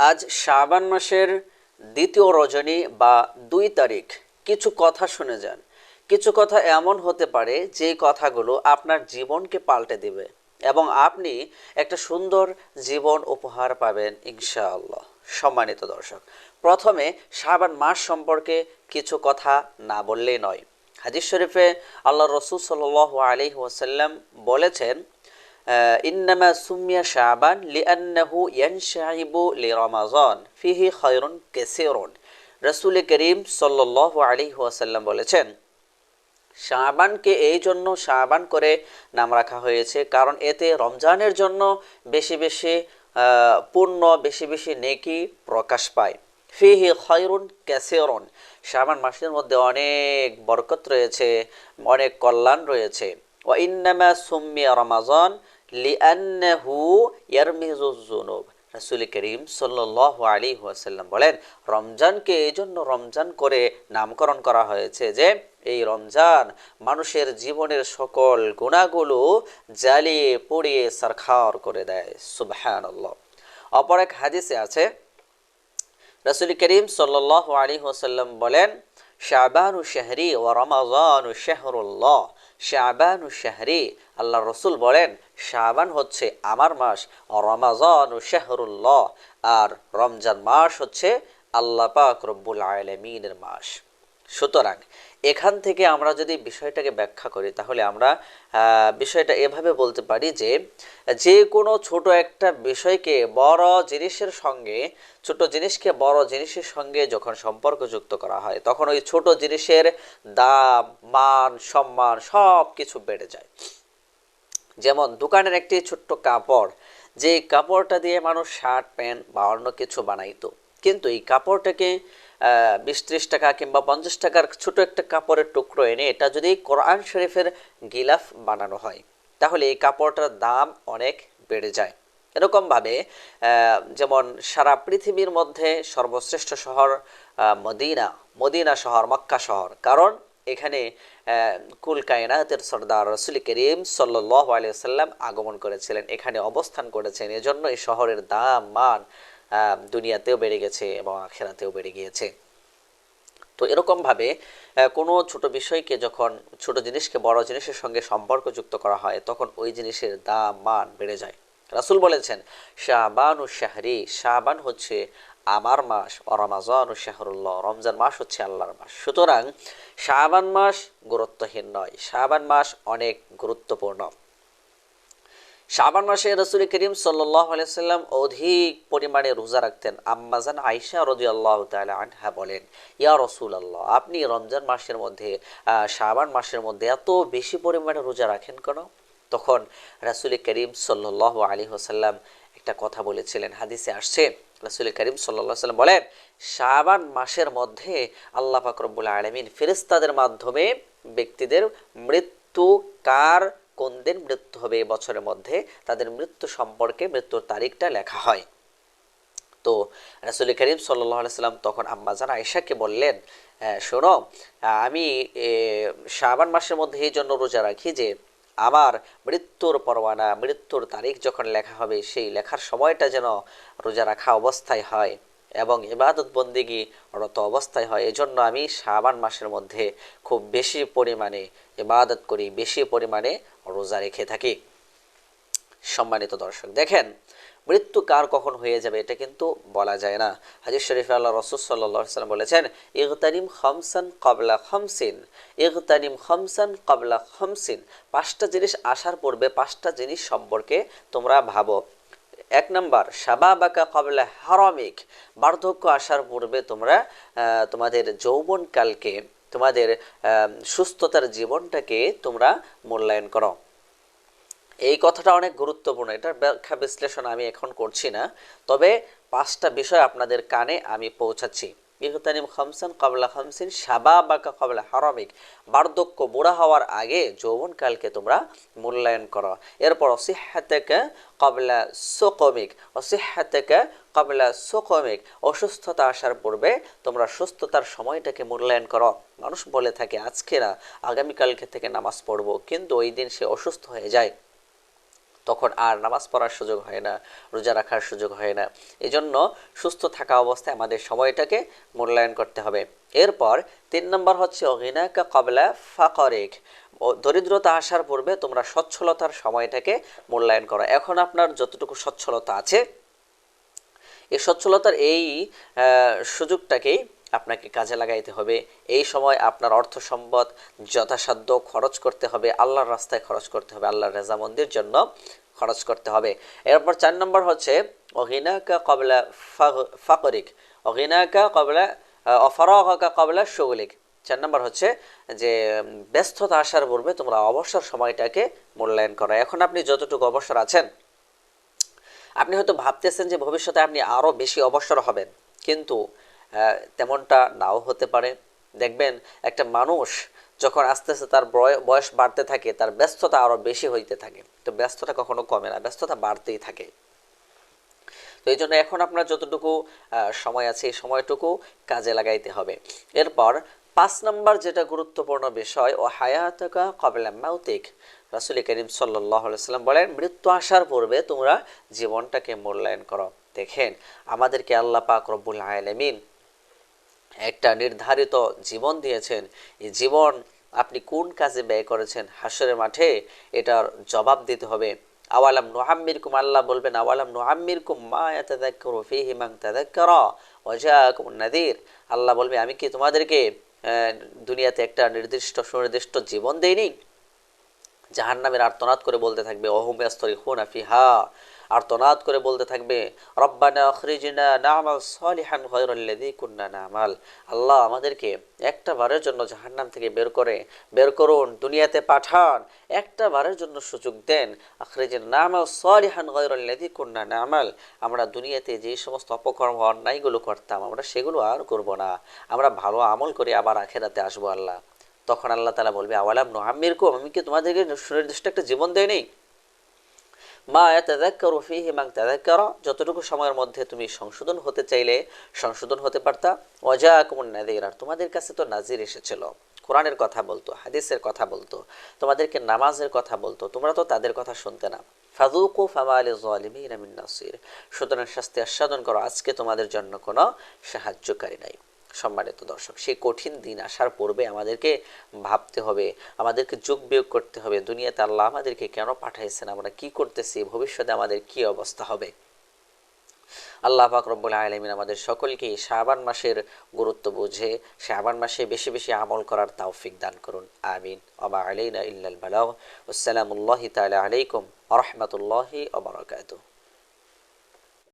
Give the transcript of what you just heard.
আজ শাবান মাসের দ্বিতীয় রজনী বা দুই তারিখ। কিছু কথা শুনে যান। কিছু কথা এমন হতে পারে যে কথাগুলো আপনার জীবনকে পাল্টে দিবে এবং আপনি একটা সুন্দর জীবন উপহার পাবেন ইনশাআল্লাহ। সম্মানিত দর্শক, প্রথমে শাবান মাস সম্পর্কে কিছু কথা না বললেই নয়। হাদিস শরীফে আল্লাহ রসুল সাল আলি ওয়াসাল্লাম বলেছেন ইন্নামা সুমিয়া শাবান লিআন্নাহু ইয়ানশাইবু লিরমাজান, ফিহি খায়রুন কাসীরুন। রাসূল করিম সাল্লাল্লাহু আলাইহি ওয়াসাল্লাম বলেছেন, শাবানকে এই জন্য শাবান করে নাম রাখা হয়েছে কারণ এতে রমজানের জন্য বেশি বেশি পূর্ণ, বেশি বেশি নেকি প্রকাশ পায়। ফিহি খয়রুন ক্যাসেরন শাবান মাসের মধ্যে অনেক বরকত রয়েছে, অনেক কল্যাণ রয়েছে। ও ইন্নামা সুম্মিয়া রমাজন রাসুল করিম সাল্লাহ আলী ওয়াসাল্লাম বলেন, রমজানকে এই জন্য রমজান করে নামকরণ করা হয়েছে যে, এই রমজান মানুষের জীবনের সকল গুণাগুলো জ্বালিয়ে পুড়িয়ে সারখার করে দেয়। সুবহান অপর এক হাদিসে আছে, রাসুল করিম সাল্লাহ আলী বলেন, শাবানু শাহরি ও রমাজানু শাহরুল্লাহ। শাবানু শাহরি। আল্লাহ রসুল বলেন শাহবান হচ্ছে আমার মাস, রমাজানু শাহরুল্লাহ। আর রমজান মাস হচ্ছে আল্লাহ পাক রব্বুল আলমিনের মাস। সুতরাং এখান থেকে আমরা যদি বিষয়টাকে ব্যাখ্যা করি, তাহলে আমরা বিষয়টা এভাবে বলতে পারি যে যে কোনো ছোট একটা বিষয়কে বড় জিনিসের সঙ্গে, ছোট জিনিসকে বড় জিনিসের সঙ্গে যখন সম্পর্ক যুক্ত করা হয়, তখন ওই ছোট জিনিসের দাম, মান, সম্মান সব কিছু বেড়ে যায়। যেমন দোকানের একটি ছোট্ট কাপড় যে কাপড়টা দিয়ে মানুষ শার্ট, প্যান্ট বা অন্য কিছু বানাইতো, কিন্তু এই কাপড়টাকে বিশ ত্রিশ টাকা কিংবা পঞ্চাশ টাকার ছোট একটা কাপড়ের টুকরো এনে এটা যদি কোরআন শরীফের গিলাফ বানানো হয়, তাহলে এই কাপড়টার দাম অনেক বেড়ে যায়। এরকমভাবে যেমন সারা পৃথিবীর মধ্যে সর্বশ্রেষ্ঠ শহর মদিনা মদিনা শহর, মক্কা শহর। কারণ এখানে কুল কায়নাতের সর্দার রসুল করিম সাল্লাহ আলিয়াল্লাম আগমন করেছিলেন, এখানে অবস্থান করেছেন। এজন্য এই শহরের দাম, মান দুনিয়াতেও বেড়ে গেছে এবং আখেরাতেও বেড়ে গিয়েছে। তো এরকমভাবে কোনো ছোট বিষয়কে যখন, ছোট জিনিসকে বড় জিনিসের সঙ্গে সম্পর্ক যুক্ত করা হয়, তখন ওই জিনিসের দাম মান বেড়ে যায়। রাসুল বলেছেন শাহবান ও শাহরি শাহবান হচ্ছে আমার মাস ও রমাজান ও শাহরুল্লাহ, রমজান মাস হচ্ছে আল্লাহর মাস। সুতরাং শাহবান মাস গুরুত্বহীন নয় শাহবান মাস অনেক গুরুত্বপূর্ণ। শাবান মাসে রসুল করিম সাল্লাম অধিক পরিমাণে রোজা রাখতেন। আম্মাজান আইসা রদি আল্লাহ আনহা বলেন, ইয়া রসুল আল্লাহ আপনি রমজান মাসের মধ্যে শাবান মাসের মধ্যে এত বেশি পরিমাণে রোজা রাখেন কেন? তখন রাসুল করিম সাল্লাহ আলী হোসাল্লাম একটা কথা বলেছিলেন, হাদিসে আসছে। রাসুল করিম সাল্লাম বলেন, শাবান মাসের মধ্যে আল্লাহ ফাকরবুল আলমিন ফেরিস্তাদের মাধ্যমে ব্যক্তিদের মৃত্যু কার কোন দিন মৃত্যু হবে বছরের মধ্যে? তাদের মৃত্যু সম্পর্কে মৃত্যুর তারিখটা লেখা হয়। তো রাসুল করিম সাল্লাম তখন আম্মাজান আয়েশাকে বললেন শোনো, আমি শাবান মাসের মধ্যে এই জন্য রোজা রাখি যে, আমার মৃত্যুর পরোয়ানা, মৃত্যুর তারিখ যখন লেখা হবে, সেই লেখার সময়টা যেন রোজা রাখা অবস্থায় হয় এবং ইবাদত বন্দিগি রত অবস্থায় হয়। এজন্য আমি শাবান মাসের মধ্যে খুব বেশি পরিমাণে ইবাদত করি, বেশি পরিমাণে রোজা রেখে থাকি। সম্মানিত দর্শক, দেখেন, মৃত্যু কার কখন হয়ে যাবে এটা কিন্তু বলা যায় না। হাজির শরীফ আল্লাহ রসুল সাল্লাম বলেছেন ইগতানিম খমসান কবলা খমসিন ইগতানিম খমসান কবলা খমসিন। পাঁচটা জিনিস আসার পূর্বে পাঁচটা জিনিস সম্পর্কে তোমরা ভাবো। এক নম্বর সাবাবাকা কবলা হারমিক। বার্ধক্য আসার পূর্বে তোমরা তোমাদের যৌবনকালকে তোমাদের সুস্থতার জীবনটাকে তোমরা মূল্যায়ন করো। এই কথাটা অনেক গুরুত্বপূর্ণ, এটার ব্যাখ্যা বিশ্লেষণ আমি এখন করছি না। তবে পাঁচটা বিষয় আপনাদের কানে আমি পৌঁছাচ্ছি। ইহতানিম খামসান কবলা খামসিন সাবা বাকা কবলা হারমিক। বার্ধক্য বুড়া হওয়ার আগে যৌবনকালকে তোমরা মূল্যায়ন করো। এরপর অসিহাতেকা কবলা সোকমিক, অসিহাতেকা কবলা সোকমিক। অসুস্থতা আসার পূর্বে তোমরা সুস্থতার সময়টাকে মূল্যায়ন করো। মানুষ বলে থাকে, আজকে না, আগামীকালকে থেকে নামাজ পড়ব। কিন্তু ওই দিন সে অসুস্থ হয়ে যায়। তখন আর নামাজ পড়ার সুযোগ হয় না, রোজা রাখার সুযোগ হয় না। এই জন্য সুস্থ থাকা অবস্থায় আমাদের সময়টাকে মূল্যায়ন করতে হবে। এরপর তিন নম্বর হচ্ছে, অগিনাকা কবলা ফাকরেক। দরিদ্রতা আসার পূর্বে তোমরা সচ্ছলতার সময়টাকে মূল্যায়ন করো। এখন আপনার যতটুকু সচ্ছলতা আছে, এই সচ্ছলতার এই সুযোগটাকেই আপনাকে কাজে লাগাইতে হবে। এই সময় আপনার অর্থ সম্পদ যথাসাধ্য খরচ করতে হবে। আল্লাহর রাস্তায় খরচ করতে হবে। আল্লাহর রেজামন্দির জন্য খরচ করতে হবে। এরপর চার নম্বর হচ্ছে অহিনাকা কবলা ফাকরিক। অহিনাকা কবলা অফরাকা কবলা সুগলিক চার নম্বর হচ্ছে যে, ব্যস্ততা আসার পূর্বে তোমরা অবসর সময়টাকে মূল্যায়ন করো। এখন আপনি যতটুকু অবসর আছেন, আপনি হয়তো ভাবতেছেন যে ভবিষ্যতে আপনি আরও বেশি অবসর হবেন। কিন্তু তেমনটা নাও হতে পারে। দেখবেন একটা মানুষ যখন আস্তে আস্তে তার বয়- বয়স বাড়তে থাকে, তার ব্যস্ততা আরও বেশি হইতে থাকে। তো ব্যস্ততা কখনো কমে না, ব্যস্ততা বাড়তেই থাকে। তো এই জন্য এখন আপনার যতটুকু সময় আছে, এই সময়টুকু কাজে লাগাইতে হবে। এরপর পাঁচ নম্বর যেটা গুরুত্বপূর্ণ বিষয়, ও হায়াতকা কবলা মাউতিক। রাসুল করিম সাল্লাহ সাল্লাম বলেন, মৃত্যু আসার পূর্বে তোমরা জীবনটাকে মূল্যায়ন করো। দেখেন, আমাদেরকে আল্লাহ পাক রব্বুল আলমিন একটা নির্ধারিত জীবন দিয়েছেন। এই জীবন আপনি কোন কাজে ব্যয় করেছেন? হাসরের মাঠে এটার জবাব দিতে হবে। আওয়ালাম নুহাম্মির কুম আল্লাহ বলবেন, আওয়ালাম নুহাম্মির কুম মা ইয়াতাযাক্কারু ফীহি মান তাযাক্কারা ওয়া জাআকুমুন নাযীর আল্লাহ বলবে, আমি কি তোমাদেরকে দুনিয়াতে একটা নির্দিষ্ট, সুনির্দিষ্ট জীবন দেইনি? জাহান্নামের আর্তনাদ করে বলতে থাকবে অহুম ইয়াস্তরিখুনা ফিহা। আর্তনাদ করে বলতে থাকবে সালিহান নামাল। আল্লাহ আমাদেরকে একটা বারের জন্য জাহান্নাম থেকে বের করে, বের করুন, দুনিয়াতে পাঠান একটা বারের জন্য সুযোগ দেন। আখরিজনা নামাল সালিহান গায়রাল্লাযী কুন্না নামাল। আমরা দুনিয়াতে যে সমস্ত অপকর্ম, অন্যায়গুলো করতাম, আমরা সেগুলো আর করব না। আমরা ভালো আমল করে আবার আখেরাতে আসব আল্লাহ। তখন আল্লাহ তালা বলবে, আওয়ালাম নোহাম্মির কুম আমি কি তোমাদেরকে সুনির্দিষ্ট একটা জীবন দেয় নেই মা তাদাক্কারু ফিহি মান তাদাক্কারা যতটুকু সময়ের মধ্যে তুমি সংশোধন হতে চাইলে সংশোধন হতে পারতা। ওয়াজাকুমুন নাযীর আর তোমাদের কাছে তো নাজির এসেছিল। কোরআনের কথা বলতো, হাদিসের কথা বলতো, তোমাদেরকে নামাজের কথা বলতো, তোমরা তো তাদের কথা শুনতে না। ফাযুকু ফামা লিযালিমিনা মিন নাসির, সুতরাং শাস্তি আস্বাদন করো, আজকে তোমাদের জন্য কোনো সাহায্যকারী নাই। সম্মানিত দর্শক, সেই কঠিন দিন আসার পূর্বে আমাদেরকে ভাবতে হবে, আমাদেরকে যোগ বিয়োগ করতে হবে, দুনিয়াতে আল্লাহ আমাদেরকে কেন পাঠাইছেন, আমরা কি করতেছি, ভবিষ্যতে আমাদের কি অবস্থা হবে? আল্লাহ পাক আলমিন আমাদের সকলকে শাবান মাসের গুরুত্ব বুঝে, শাবান মাসে বেশি বেশি আমল করার তৌফিক দান করুন, আমিন। ওমা আলাইনা ইল্লাল বালাগ আসসালামুল্লাহি তাআলা আলাইকুম ওয়া রাহমাতুল্লাহি ওয়া বারাকাতুহু।